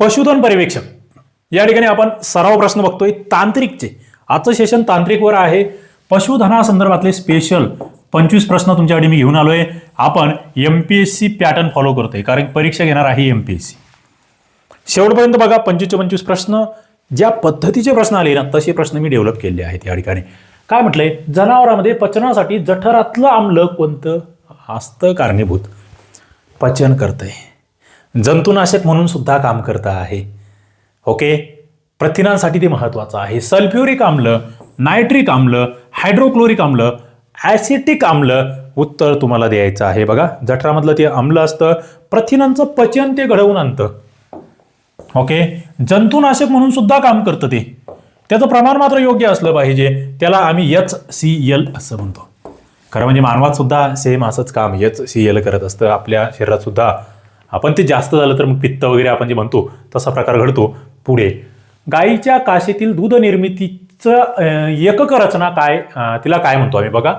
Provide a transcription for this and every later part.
पशुधन पर्यवेक्षक. या ठिकाणी आपण सराव प्रश्न बघतोय. तांत्रिकचे. आजचं सेशन तांत्रिकवर आहे. पशुधनासंदर्भातले स्पेशल पंचवीस प्रश्न तुमच्याकडे मी घेऊन आलोय. आपण M P S C pattern follow करतोय. कारण परीक्षा घेणार आहे एम पी एस सी शेवटपर्यंत बघा पंचवीसचे पंचवीस प्रश्न. ज्या पद्धतीचे प्रश्न आले ना तसे प्रश्न मी डेव्हलप केले आहेत या ठिकाणी. काय म्हटलंय? जनावरांमध्ये पचनासाठी जठरातलं आम्ल कोणतं? असतं कारणीभूत. पचन करतंय. जंतुनाशक म्हणून सुद्धा काम करत आहे. ओके प्रथिनांसाठी ते महत्वाचं आहे. सल्फ्युरिक आम्ल नायट्रिक आम्ल हायड्रोक्लोरिक आम्ल ॲसिटिक आम्ल उत्तर तुम्हाला द्यायचं आहे. बघा जठरामधलं ते आम्ल असतं प्रथिनांचं पचन ते घडवून आणतं. ओके जंतुनाशक म्हणून सुद्धा काम करतं ते. त्याचं प्रमाण मात्र योग्य असलं पाहिजे. त्याला आम्ही एच सी एल असं म्हणतो. खरं म्हणजे मानवात सुद्धा सेम असंच काम एच सी एल करत असतं. आपल्या शरीरात सुद्धा आपण ते जास्त झालं तर मग पित्त वगैरे आपण जे म्हणतो तसा प्रकार घडतो पुढे. गाईच्या काशेतील दूध निर्मितीचं एकक रचना काय तिला काय म्हणतो आम्ही बघा.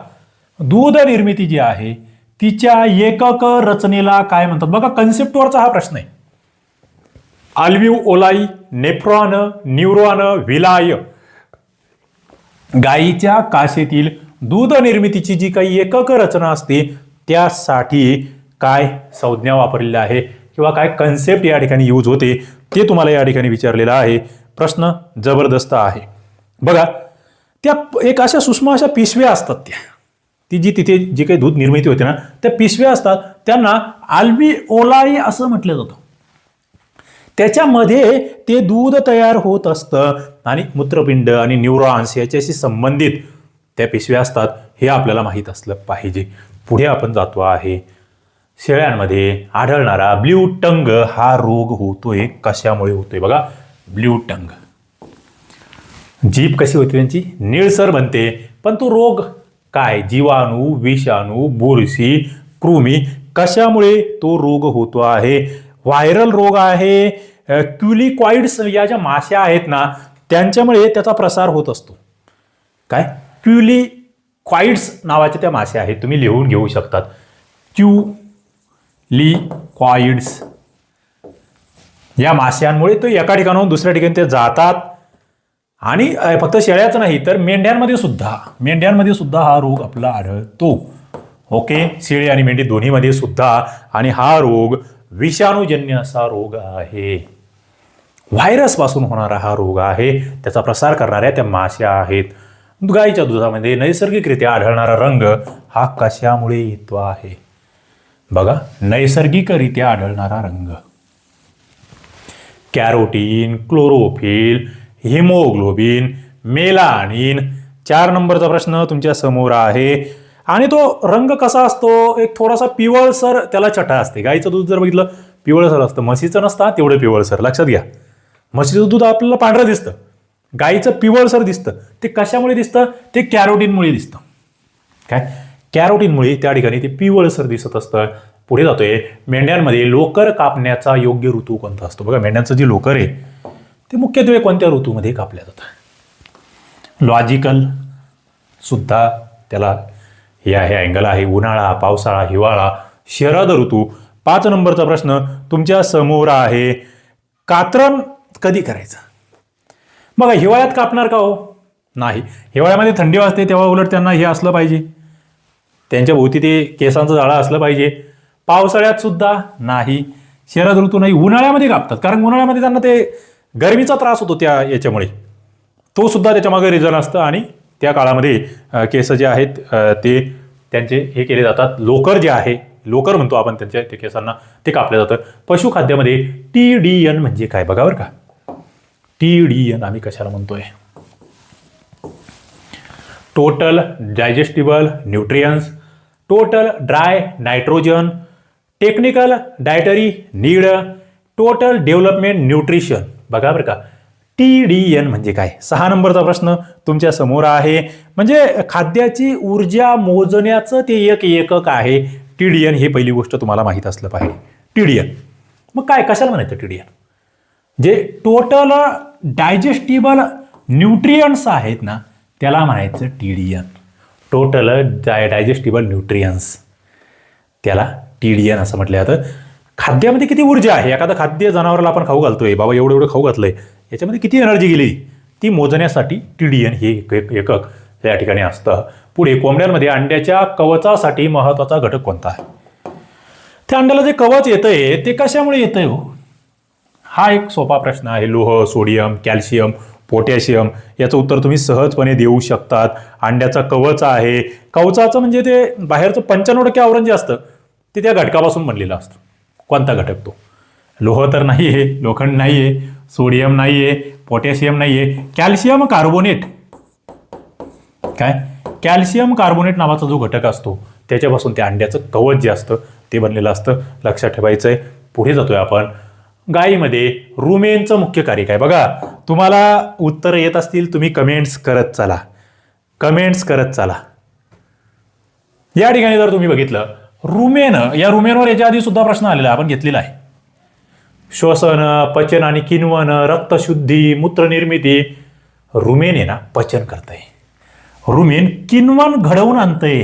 दूध निर्मिती जी आहे तिच्या एकक रचनेला काय म्हणतात? बघा कन्सेप्टवरचा हा प्रश्न आहे. Alveoli nephron neuron villi. गाईच्या काशेतील दूध निर्मितीची जी काही एकक रचना असते त्यासाठी काय संज्ञा वापरलेल्या आहे किंवा काय कन्सेप्ट या ठिकाणी यूज होते ते तुम्हाला या ठिकाणी विचारलेलं आहे. प्रश्न जबरदस्त आहे. बघा त्या एक अशा सुषमा अशा पिशव्या असतात त्या. ती जी तिथे जी काही दूध निर्मिती होते ना त्या पिशव्या असतात. त्यांना आल्बी ओलाई असं म्हटलं जातं. त्याच्यामध्ये ते दूध तयार होत असतं आणि मूत्रपिंड आणि न्यूरॉन्स याच्याशी संबंधित त्या पिशव्या असतात. हे आपल्याला माहीत असलं पाहिजे. पुढे आपण जातो आहे. शेळ्यांमध्ये आढळणारा ब्ल्यू टंग हा रोग होतोय कशामुळे होतोय? बघा ब्ल्यू टंग. जीभ कशी होती त्यांची? निळसर बनते पण तो रोग काय? जीवाणू विषाणू बुरशी कृमी कशामुळे तो रोग होतो आहे? व्हायरल रोग आहे क्युलिक्वाइड्स या ज्या माश्या आहेत ना त्यांच्यामुळे त्याचा प्रसार होत असतो. काय? क्युलिक्वाइड्स नावाच्या त्या माश्या आहेत तुम्ही लिहून घेऊ शकतात. क्यू ली क्वाइड्स या माश्यांमुळे तो एका ठिकाणाहून दुसऱ्या ठिकाणी ते जातात. आणि फक्त शेळ्याच नाही तर मेंढ्यांमध्ये सुद्धा मेंढ्यांमध्ये सुद्धा हा रोग आपला आढळतो. ओके? शेळी आणि मेंढी दोन्हीमध्ये सुद्धा. आणि हा रोग विषाणूजन्य असा रोग आहे. व्हायरसपासून होणारा हा रोग आहे. त्याचा प्रसार करणाऱ्या त्या माश्या आहेत. गाईच्या दुधामध्ये नैसर्गिकरित्या आढळणारा रंग हा कशामुळे येतो आहे? बघा नैसर्गिकरित्या आढळणारा रंग. कॅरोटीन क्लोरोफिल हिमोग्लोबिन मेलानिन चार नंबरचा प्रश्न तुमच्यासमोर आहे. आणि तो रंग कसा असतो? एक थोडासा पिवळसर त्याला छटा असते. गाईचं दूध जर बघितलं पिवळसर असतं. म्हशीचं नसतं तेवढं पिवळसर लक्षात घ्या. म्हशीचं दूध आपल्याला पांढरं दिसतं. गाईचं पिवळसर दिसतं. ते कशामुळे दिसतं? ते कॅरोटीनमुळे दिसतं. काय? कॅरोटीनमुळे त्या ठिकाणी ते पिवळसर दिसत असतं. पुढे जातोय मेंढ्यांमध्ये लोकर कापण्याचा योग्य ऋतू कोणता असतो? बघा मेंढ्यांचं जे लोकर आहे ते मुख्यत्वे कोणत्या ऋतूमध्ये कापल्या जातं लॉजिकल सुद्धा त्याला हे आहे अँगल आहे उन्हाळा पावसाळा हिवाळा शरद ऋतू. पाच नंबरचा प्रश्न तुमच्यासमोर आहे कात्रण कधी करायचं? बघा हिवाळ्यात कापणार का हो? नाही. हिवाळ्यामध्ये थंडी वाजते तेव्हा उलट त्यांना हे असलं पाहिजे. त्यांच्या भोवती ते केसांचं जाळं असलं पाहिजे. पावसाळ्यात सुद्धा नाही. शरद ऋतू नाही उन्हाळ्यामध्ये कापतात. कारण उन्हाळ्यामध्ये त्यांना ते गरमीचा त्रास होतो त्या याच्यामुळे. तो सुद्धा त्याच्यामागे रिझन असतं आणि त्या काळामध्ये केस जे आहेत ते त्यांचे हे केले जातात. लोकर जे आहे लोकर म्हणतो आपण त्यांच्या त्या केसांना ते कापलं जातं. पशुखाद्यामध्ये टी डी एन म्हणजे काय? बघा बरं का. टी डी एन आम्ही कशाला म्हणतोय? Total digestible nutrients total dry nitrogen technical dietary need total development nutrition. बघा बरं का टी डी एन म्हणजे काय? सहा नंबरचा प्रश्न तुमच्यासमोर आहे. म्हणजे खाद्याची ऊर्जा मोजण्याचं ते एक एकक आहे. टी डी एन हे पहिली गोष्ट तुम्हाला माहीत असलं पाहिजे. टी डी एन मग काय कशाला म्हणायचं टी डी एन जे टोटल डायजेस्टिबल न्यूट्रियन्स आहेत ना त्याला म्हणायचं T D N total di digestible nutrients त्याला टी डी एन असं म्हटलं जातं. खाद्यामध्ये किती ऊर्जा आहे? एखादं खाद्य जनावराला आपण खाऊ घालतोय. बाबा एवढं एवढं खाऊ घातलंय. याच्यामध्ये किती एनर्जी गेली? ती मोजण्यासाठी टी डी एन हे एक- एकक या ठिकाणी असतं. पुढे कोंबड्यांमध्ये अंड्याच्या कवचासाठी महत्त्वाचा घटक कोणता आहे? त्या अंड्याला जे कवच येतंय ते कशामुळे येतंय हो? हा एक सोपा प्रश्न आहे. लोह सोडियम कॅल्शियम पोटॅशियम याचं उत्तर तुम्ही सहजपणे देऊ शकतात. अंड्याचा कवच आहे. कवचाचं म्हणजे ते बाहेरचं पंच्याण्णव टक्के आवरण जे असतं ते त्या घटकापासून बनलेलं असतं. कोणता घटक तो? लोह तर नाही आहे लोखंड नाही आहे सोडियम नाही आहे पोटॅशियम नाही आहे कॅल्शियम कार्बोनेट. काय? कॅल्शियम कार्बोनेट नावाचा जो घटक असतो त्याच्यापासून त्या अंड्याचं कवच जे असतं ते बनलेलं असतं. लक्षात ठेवायचं आहे पुढे जातोय आपण. गायीमध्ये रुमेनचं मुख्य कार्य काय? बघा तुम्हाला उत्तरं येत असतील तुम्ही कमेंट्स करत चला. कमेंट्स करत चाला. या ठिकाणी जर तुम्ही बघितलं रुमेन या रुमेनवर याच्या आधी सुद्धा प्रश्न आलेला आपण घेतलेला आहे. श्वसन पचन आणि किनवन रक्तशुद्धी मूत्रनिर्मिती रुमेन आहे ना पचन करतंय. रुमेन किनवन घडवून आणतंय.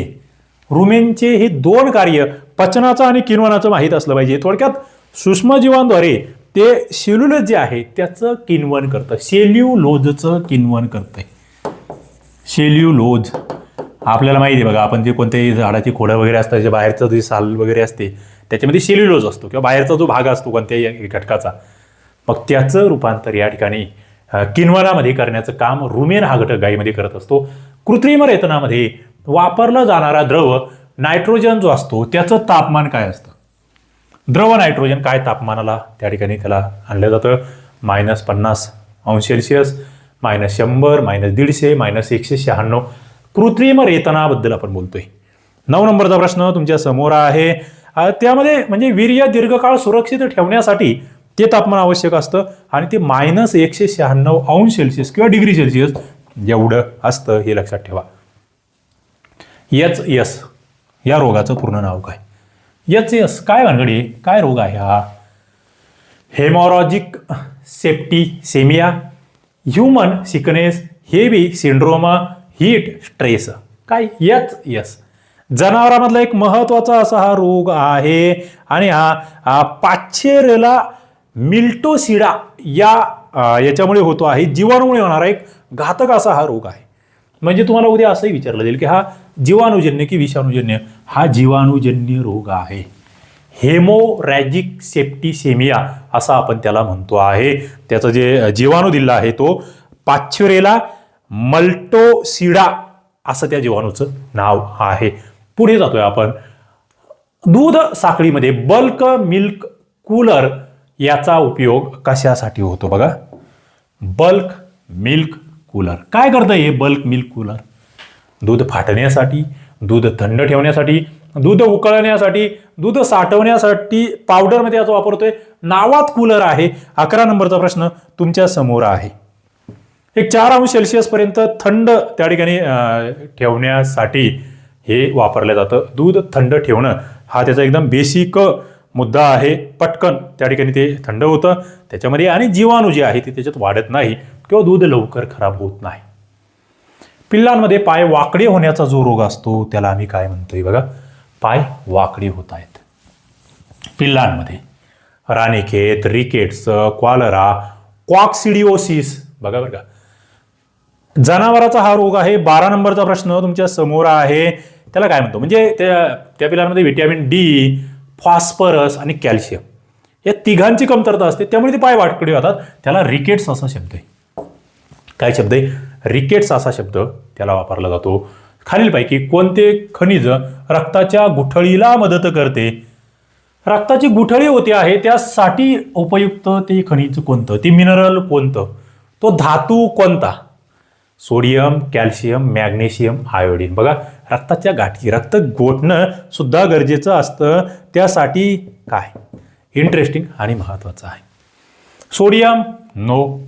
रुमेनचे हे दोन कार्य पचनाचं आणि किनवनाचं माहीत असलं पाहिजे. थोडक्यात सूक्ष्मजीवांद्वारे ते सेल्युलोज जे आहे त्याचं किनवण करतं. सेल्युलोजचं किनवण करतंय. सेल्युलोज. आपल्याला माहिती आहे बघा आपण जे कोणत्याही झाडाची खोडं वगैरे असतात जे बाहेरचं जे साल वगैरे असते त्याच्यामध्ये सेल्युलोज असतो किंवा बाहेरचा जो भाग असतो कोणत्याही घटकाचा मग त्याचं रूपांतर या ठिकाणी अ, किनवनामध्ये करण्याचं काम रुमेन हा घटक गायीमध्ये करत असतो. कृत्रिम रेतनामध्ये वापरला जाणारा द्रव नायट्रोजन जो असतो त्याचं तापमान काय असतं? द्रव नायट्रोजन काय तापमानाला त्या ठिकाणी त्याला आणलं जातं? मायनस पन्नास अंश सेल्सिअस मायनस शंभर मायनस दीडशे मायनस एकशे शहाण्णव. कृत्रिम रेतनाबद्दल आपण बोलतोय. नऊ नंबरचा प्रश्न तुमच्यासमोर आहे. त्यामध्ये म्हणजे वीर्य दीर्घकाळ सुरक्षित ठेवण्यासाठी ते तापमान आवश्यक असतं आणि ते मायनस एकशे शहाण्णव अंश सेल्सिअस किंवा डिग्री सेल्सिअस एवढं असतं हे लक्षात ठेवा. एच एस या रोगाचं पूर्ण नाव काय? यच यस काय भानगडी काय रोग आहे हा? Haemorrhagic septicaemia human sickness heavy syndrome heat stress. काय यच यस. जनावरांमधला एक महत्त्वाचा असा हा रोग आहे आणि हा आ, मिल्टोसिडा या याच्यामुळे होतो आहे. जीवाणूमुळे होणारा एक घातक असा हा रोग आहे. म्हणजे तुम्हाला उद्या असंही विचारलं जाईल की हा जीवाणूजन्य की विषाणूजन्य? हा जीवाणूजन्य रोग आहे. हेमोरॅजिक सेप्टिसेमिया असा आपण त्याला म्हणतो आहे. त्याचं जे जीवाणू दिला आहे तो पाच्छुरेला मल्टोसिडा असं त्या जीवाणूचं नाव आहे. पुढे जातोय आपण. दूध साखळीमध्ये बल्क मिल्क कूलर याचा उपयोग कशासाठी होतो बघा? Bulk milk cooler. काय करतं हे बल्क मिल्क कूलर? दूध फाटण्यासाठी दूध थंड ठेवण्यासाठी दूध उकळण्यासाठी दूध साठवण्यासाठी पावडरमध्ये याचा वापरतोय नावात कूलर आहे. अकरा नंबरचा प्रश्न तुमच्यासमोर आहे. एक चार अंश सेल्सिअस पर्यंत थंड त्या ठिकाणी ठेवण्यासाठी हे वापरलं जातं. दूध थंड ठेवणं हा त्याचा एकदम बेसिक मुद्दा आहे. पटकन त्या ठिकाणी ते थंड होतं. त्याच्यामध्ये आणि जीवाणू जे आहे ते त्याच्यात वाढत नाही किंवा दूध लवकर खराब होत नाही. पिल्लांमध्ये पाय वाकडे होण्याचा जो रोग असतो त्याला आम्ही काय म्हणतोय बघा? पाय वाकडे होत आहेत पिल्लांमध्ये. राणीखेत रिकेट्स क्वालरा क्वाक्सिडिओसिस. बघा बघा जनावराचा हा रोग आहे. बारा नंबरचा प्रश्न तुमच्यासमोर आहे. त्याला काय म्हणतो? म्हणजे त्या त्या पिलांमध्ये व्हिटॅमिन डी फॉस्फरस आणि कॅल्शियम. या तिघांची कमतरता असते. त्यामुळे ते पाय वाटकडे होतात. त्याला रिकेट्स असा शब्द आहे. काय शब्द आहे? रिकेट्स असा शब्द त्याला वापरला जातो. खालीलपैकी कोणते खनिज रक्ताच्या गुठळीला मदत करते? रक्ताची गुठळी होते आहे त्यासाठी उपयुक्त ते खनिज कोणतं? ते मिनरल कोणतं? तो धातू कोणता? Sodium calcium magnesium iodine. बघा रक्ताच्या गाठी रक्त गोठणं सुद्धा गरजेचं असतं. त्यासाठी काय? इंटरेस्टिंग आणि महत्त्वाचं आहे. सोडियम नो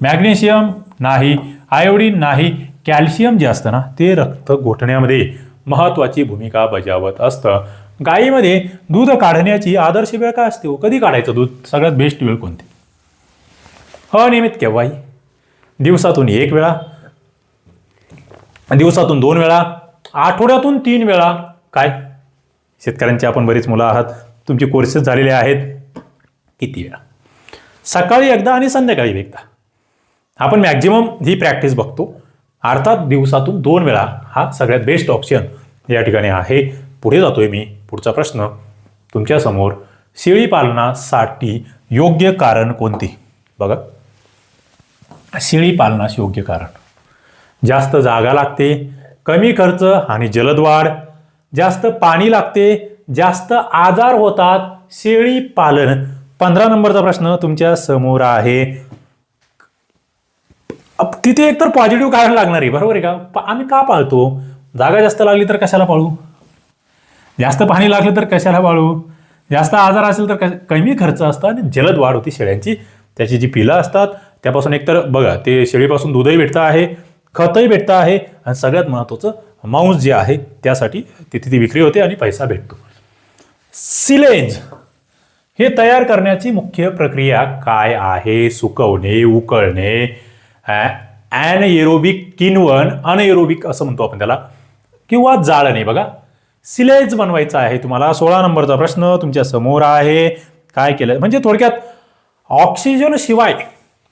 मॅग्नेशियम नाही. आयोडीन नाही कॅल्शियम जे असतं ना ते रक्त गोठण्यामध्ये महत्त्वाची भूमिका बजावत असतं. गायीमध्ये दूध काढण्याची आदर्श वेळ काय असते हो? कधी काढायचं दूध? सगळ्यात बेस्ट वेळ कोणती? अनियमित केव्हाही दिवसातून एक वेळा दिवसातून दोन वेळा आठवड्यातून तीन वेळा. काय? शेतकऱ्यांची आपण बरीच मुलं आहात. तुमचे कोर्सेस झालेले आहेत. किती वेळा? सकाळी एकदा आणि संध्याकाळी एकदा. आपण मॅक्झिमम ही प्रॅक्टिस बघतो. अर्थात दिवसातून दोन वेळा हा सगळ्यात बेस्ट ऑप्शन या ठिकाणी आहे. पुढे जातोय मी. पुढचा प्रश्न. तुमच्यासमोर शेळी पालनासाठी योग्य कारण कोणती? बघा. शेळी पालनास योग्य कारण. जास्त जागा लागते कमी खर्च आणि जलद वाढ जास्त पाणी लागते जास्त आजार होतात. शेळी पालन. पंधरा नंबरचा प्रश्न तुमच्यासमोर आहे. तिथे एकतर पॉझिटिव्ह कारण लागणार आहे बरोबर आहे का? आम्ही का पाळतो? जागा जास्त लागली तर कशाला पाळू? जास्त पाणी लागलं तर कशाला पाळू? जास्त आजार असेल तर कमी खर्च असतो आणि जलद वाढ होती शेळ्यांची. त्याची जी पिलं असतात त्यापासून एकतर बघा ते शेळीपासून दूधही भेटतं आहे खतही भेटतं आहे आणि सगळ्यात महत्त्वाचं मांस जे आहे त्यासाठी तिथे ती विक्री होते आणि पैसा भेटतो. सिलेज. हे तयार करण्याची मुख्य प्रक्रिया काय आहे? सुकवणे उकळणे एरोबिक किनवण अनएरोबिक असं म्हणतो आपण त्याला. किंवा जाळणे बघा. सिलेज बनवायचा आहे तुम्हाला. सोळा नंबरचा प्रश्न तुमच्यासमोर आहे. काय केलं? म्हणजे थोडक्यात ऑक्सिजन शिवाय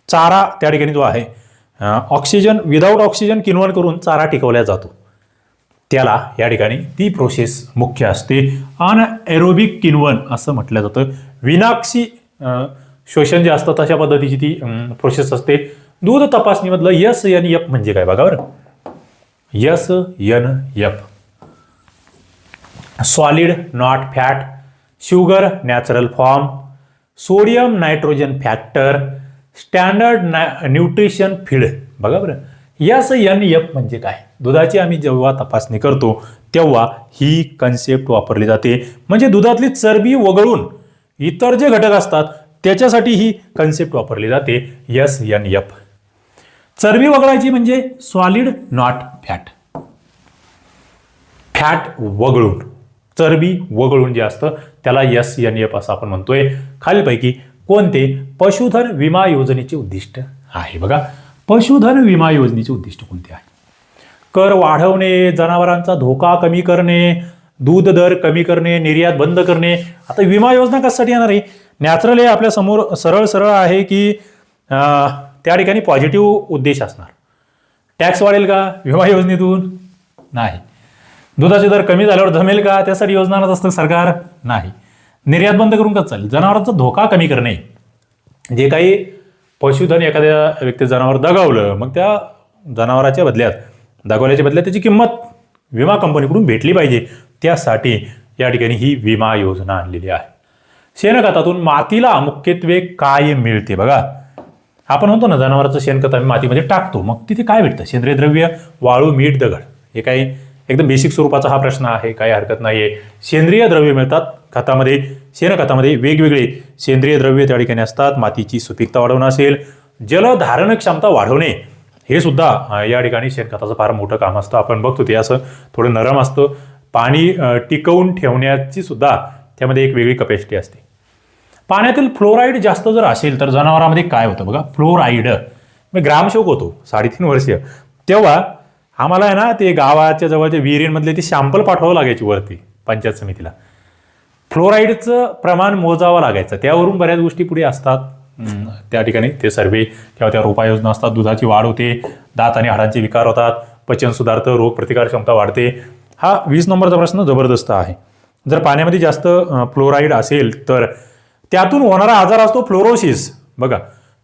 चारा त्या ठिकाणी जो आहे ऑक्सिजन विदाऊट ऑक्सिजन किनवण करून चारा टिकवला जातो. त्याला या ठिकाणी ती प्रोसेस मुख्य असते. अनएरोबिक किनवण असं म्हटलं जातं. विनाक्षी शोषण जे असतं तशा पद्धतीची ती प्रोसेस असते. दूध तपासणीमधलं यस एन एफ म्हणजे काय बघा बरं. S N F solid not fat sugar natural form sodium nitrogen factor standard nutrition feed बघा बरं. यस एन एफ म्हणजे काय? दुधाची आम्ही जेव्हा तपासणी करतो तेव्हा ही कन्सेप्ट वापरली जाते. म्हणजे दुधातली चरबी वगळून इतर जे घटक असतात त्याच्यासाठी ही कन्सेप्ट वापरली जाते. यस एन एफ चरबी वगळायची म्हणजे सॉलिड नॉट फॅट फॅट वगळून. चरबी वगळून जे असतं त्याला यस एन एफ असं आपण म्हणतोय. खालीलपैकी कोणते पशुधन विमा योजनेचे उद्दिष्ट आहे? बघा पशुधन विमा योजनेचे उद्दिष्ट कोणते आहे? कर वाढवणे जनावरांचा धोका कमी करणे दूध दर कमी करणे निर्यात बंद करणे. आता विमा योजना कशासाठी येणार आहे? नॅचरल हे आपल्यासमोर सरळ सरळ आहे की त्या ठिकाणी पॉझिटिव्ह उद्देश असणार. टॅक्स वाढेल का? विमा योजनेतून? नाही. दुधाचे दर कमी झाल्यावर जमेल का? त्यासाठी योजना आणत असतं सरकार? नाही. निर्यात बंद करून कसं चालेल? जनावरांचा धोका कमी करणे. जे काही पशुधन एखाद्या व्यक्ती जनावर दगावलं मग त्या जनावराच्या बदल्यात दगावल्याच्या बदल्यात त्याची किंमत विमा कंपनीकडून भेटली पाहिजे. त्यासाठी या ठिकाणी ही विमा योजना आणलेली आहे. शेणखतातून मातीला मुख्यत्वे काय मिळते बघा? आपण म्हणतो ना जनावरांचं शेणखत आम्ही मातीमध्ये टाकतो. मग तिथे काय भेटतं? सेंद्रिय द्रव्य वाळू मीठ दगड. हे काही एकदम बेसिक स्वरूपाचा हा प्रश्न आहे काही हरकत नाही आहे सेंद्रिय द्रव्य मिळतात. खतामध्ये शेणखतामध्ये वेगवेगळे सेंद्रिय द्रव्य त्या ठिकाणी असतात. मातीची सुपीकता वाढवणं असेल जलधारण क्षमता वाढवणे हे सुद्धा या ठिकाणी शेणखताचं फार मोठं काम असतं. आपण बघतो ते असं थोडं नरम असतं. पाणी टिकवून ठेवण्याची सुद्धा त्यामध्ये एक वेगळी कपॅसिटी असते. पाण्यातील फ्लोराईड जास्त जर असेल तर जनावरांमध्ये काय होतं बघा? फ्लोराईड मी ग्रामसेवक होतो साडेतीन वर्ष तेव्हा आम्हाला आहे ना ते गावाच्या जवळच्या विहिरींमधले ते शॅम्पल पाठवावं लागायची वरती पंचायत समितीला. फ्लोराईडचं प्रमाण मोजावं लागायचं. त्यावरून बऱ्याच गोष्टी पुढे असतात. त्या ठिकाणी ते सर्वे किंवा त्या उपाययोजना असतात. दुधाची वाढ होते दात आणि हाडांचे विकार होतात पचन सुधारतं रोग प्रतिकार क्षमता वाढते. हा वीस नंबरचा प्रश्न जबरदस्त आहे. जर पाण्यामध्ये जास्त फ्लोराईड असेल तर त्यातून होणारा आजार असतो फ्लोरोसिस. बघा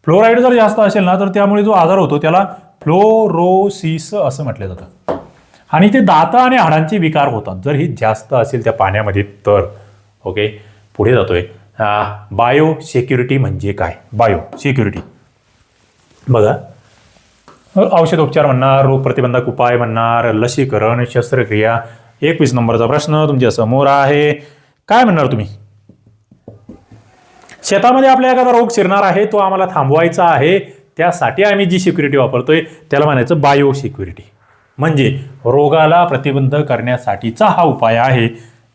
फ्लोराईड जर जास्त असेल ना तर त्यामुळे जो आजार होतो त्याला फ्लोरोसिस असं म्हटलं जातं. आणि ते दात आणि हाडांचे विकार होतात. जर ही जास्त असेल त्या पाण्यामध्ये तर ओके पुढे जातोय. बायो सेक्युरिटी म्हणजे काय? बायो सिक्युरिटी बघा औषधोपचार म्हणणार रोग प्रतिबंधक उपाय म्हणणार लसीकरण शस्त्रक्रिया एकवीस नंबरचा प्रश्न तुमच्यासमोर आहे. काय म्हणणार तुम्ही? शेतामध्ये आपल्या एखादा रोग शिरणार आहे तो आम्हाला थांबवायचा आहे त्यासाठी आम्ही जी सिक्युरिटी वापरतोय त्याला म्हणायचं बायो सिक्युरिटी म्हणजे रोगाला प्रतिबंध करण्यासाठीचा हा उपाय आहे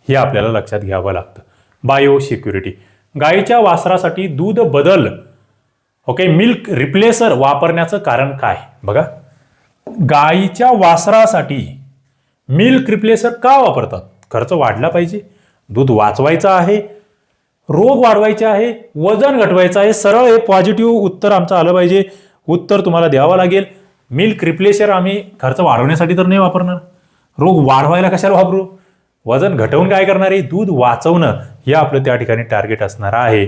हे आपल्याला लक्षात घ्यावं लागतं. बायो सिक्युरिटी गायीच्या वासरासाठी दूध बदल. ओके मिल्क रिप्लेसर वापरण्याचं कारण काय? बघा. गायीच्या वासरासाठी मिल्क रिप्लेसर का वापरतात? खर्च वाढला पाहिजे. दूध वाचवायचं आहे रोग वाढवायचे आहे वजन घटवायचं आहे. सरळ हे पॉझिटिव्ह उत्तर आमचं आलं पाहिजे. उत्तर तुम्हाला द्यावं लागेल. मिल्क रिप्लेशर आम्ही खर्च वाढवण्यासाठी तर नाही वापरणार. रोग वाढवायला कशाला वापरू? वजन घटवून काय करणार आहे? दूध वाचवणं हे आपलं त्या ठिकाणी टार्गेट असणार आहे.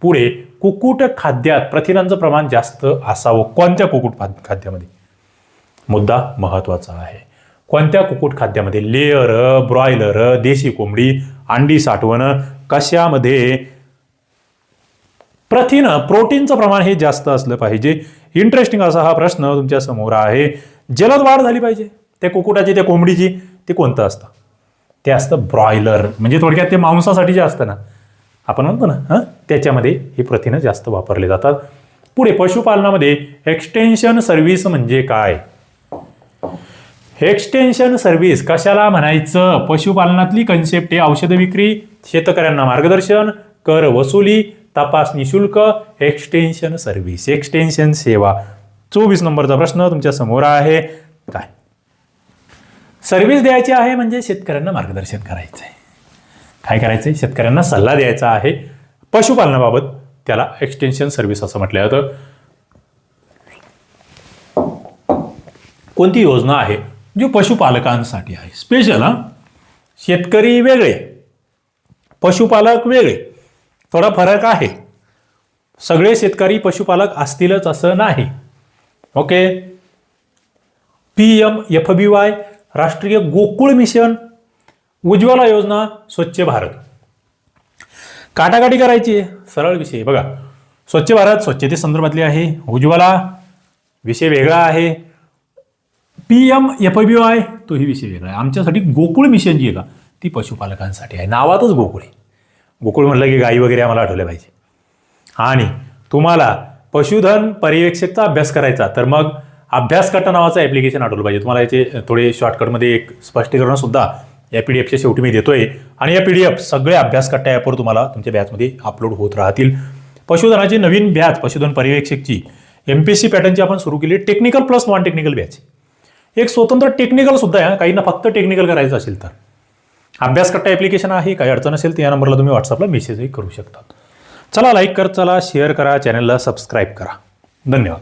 पुढे कुक्कुट खाद्यात प्रथिनांचं प्रमाण जास्त असावं. कोणत्या कुक्कुट खाद- खाद्यामध्ये? मुद्दा महत्त्वाचा आहे. कोणत्या कुक्कुट खाद्यामध्ये? लेअर ब्रॉयलर देशी कोंबडी अंडी साठवणं कशामध्ये? प्रथिन प्रोटीनचं प्रमाण हे जास्त असलं पाहिजे. इंटरेस्टिंग असा हा प्रश्न तुमच्यासमोर आहे. जलद वाढ झाली पाहिजे. त्या कुक्कुटाची त्या कोंबडीची ते कोणतं असतं? ते असतं ब्रॉयलर म्हणजे थोडक्यात ते मांसासाठी जे असतं ना. आपण म्हणतो ना हां? त्याच्यामध्ये हे प्रथिनं जास्त वापरले जातात. पुढे पशुपालनामध्ये एक्सटेन्शन सर्व्हिस म्हणजे काय? एक्सटेन्शन सर्व्हिस कशाला म्हणायचं? पशुपालनातली कन्सेप्ट आहे औषध विक्री शेतकऱ्यांना मार्गदर्शन कर वसुली तपासणी शुल्क एक्सटेन्शन सर्व्हिस एक्सटेन्शन सेवा. चोवीस नंबरचा प्रश्न तुमच्यासमोर आहे. काय? सर्व्हिस द्यायची आहे म्हणजे शेतकऱ्यांना मार्गदर्शन करायचं आहे काय करायचं आहे शेतकऱ्यांना सल्ला द्यायचा आहे. पशुपालनाबाबत त्याला एक्सटेन्शन सर्व्हिस असं म्हटलं जातं. कोणती योजना आहे? जो पशुपालकांसाठी आहे. स्पेशल हां. शेतकरी वेगळे पशुपालक वेगळे. थोडा फरक आहे. सगळे शेतकरी पशुपालक असतीलच असं नाही. Okay? P M F B Y Rashtriya Gokul mission Ujjwala योजना स्वच्छ भारत. काटाकाटी करायची आहे. सरळ विषय बघा स्वच्छ भारत स्वच्छते संदर्भातली आहे. उज्ज्वला विषय वेगळा आहे. P M F B Y तोही विषय वेगळा आहे. आमच्यासाठी गोकुळ मिशन जी आहे का ती पशुपालकांसाठी आहे. नावातच गोकुळ आहे. गोकुळ म्हटलं की गाई वगैरे आम्हाला आठवल्या पाहिजे. आणि तुम्हाला पशुधन पर्यवेक्षकचा अभ्यास करायचा तर मग अभ्यासकट्टा नावाचं ॲप्लिकेशन आठवलं पाहिजे. तुम्हाला याचे थोडे शॉर्टकटमध्ये एक स्पष्टीकरणसुद्धा या पी डी एफच्या शेवटी मी देतोय. आणि या पी डी एफ सगळे अभ्यासकट्टा ॲपवर तुम्हाला तुमच्या बॅचमध्ये अपलोड होत राहतील. पशुधनाची नवीन बॅच पशुधन पर्यवेक्षकची एम पी एस सी पॅटर्नची आपण सुरू केली. Technical plus non technical batch एक स्वतंत्र टेक्निकल सुद्धा आहे काहींना फक्त टेक्निकल करायचं असेल तर. अभ्यास करता ॲप्लिकेशन आहे काही अडचण असेल तर या नंबरला तुम्ही व्हॉट्सअपला मेसेजही करू शकता. चला लाईक कर चला शेअर करा चॅनलला सबस्क्राईब करा. धन्यवाद.